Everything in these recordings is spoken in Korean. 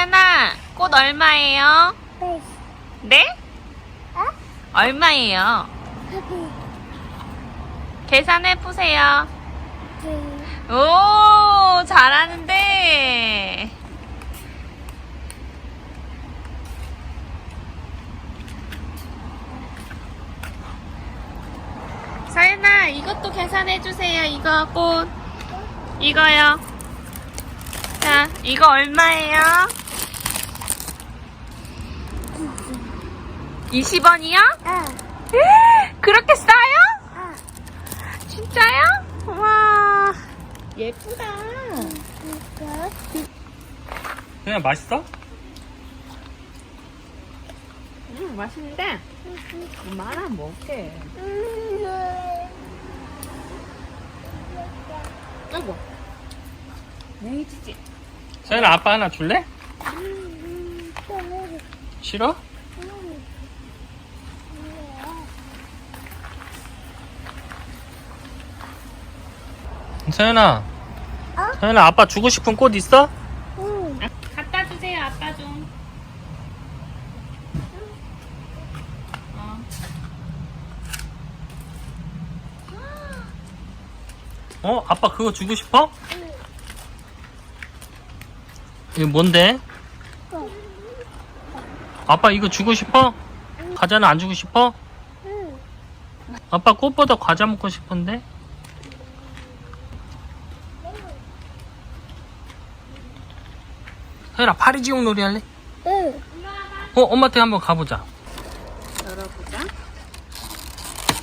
서연아, 꽃 얼마예요? 네. 네? 어? 얼마예요? 계산해 보세요. 네. 오, 잘하는데. 서연아, 이것도 계산해 주세요. 이거 꽃. 이거요. 자, 이거 얼마예요? 20원이요? 아, 그렇게 싸요? 아, 진짜요? 와 예쁘다. 이거. 그냥 맛있어? 음 맛있는데 엄마 하나 먹게. 음, 아이고. 에이 찌찌. 서연아 아빠 하나 줄래? 음, 음, 싫어? 음. 서연아 어? 서연아 아빠 주고 싶은 꽃 있어? 음, 아, 갖다 주세요 아빠 좀. 어. 어? 아빠 그거 주고 싶어? 이거 뭔데? 아빠 이거 주고 싶어? 과자는 안 주고 싶어? 음. 아빠 꽃보다 과자 먹고 싶은데? 서연아 파리지옥 놀이 할래? 음. 어 엄마한테 한번 가보자 열어보자.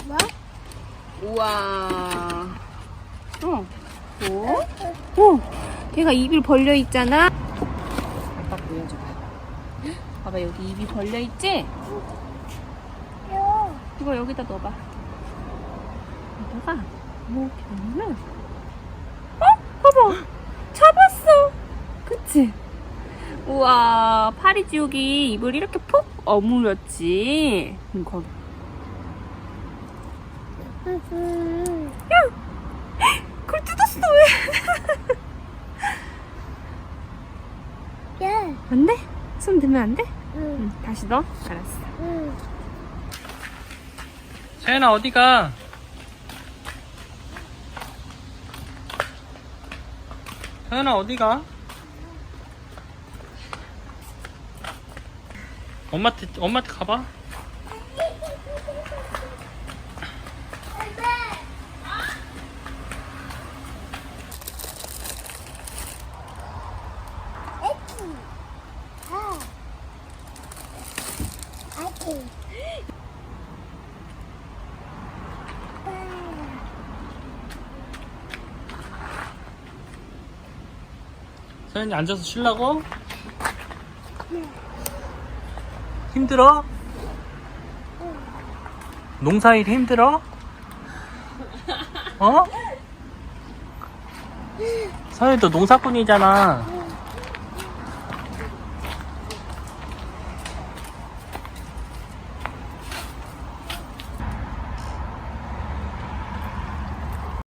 뭐? 우와. 어. 오. 오. 걔가 입이 벌려 있잖아. 아빠 보여줘봐. 봐봐 여기 입이 벌려 있지? 요. 이거 여기다 넣어봐. 여기다가 이렇게 넣으면 어? 봐봐. 잡았어. 그치? 우와 파리지옥이 입을 이렇게 푹 어물렸지. 음, 거기. 음, 음. 그걸 뜯었어 왜? 예. 안 돼? 손 대면 안 돼? 음, 응, 다시 넣어. 알았어. 음. 서연아 어디가? 서연아 어디가? 엄마한테 엄마한테 가봐. 서연이 앉아서 쉬려고? 힘들어? 농사일 힘들어? 어? 서연이도 농사꾼이잖아.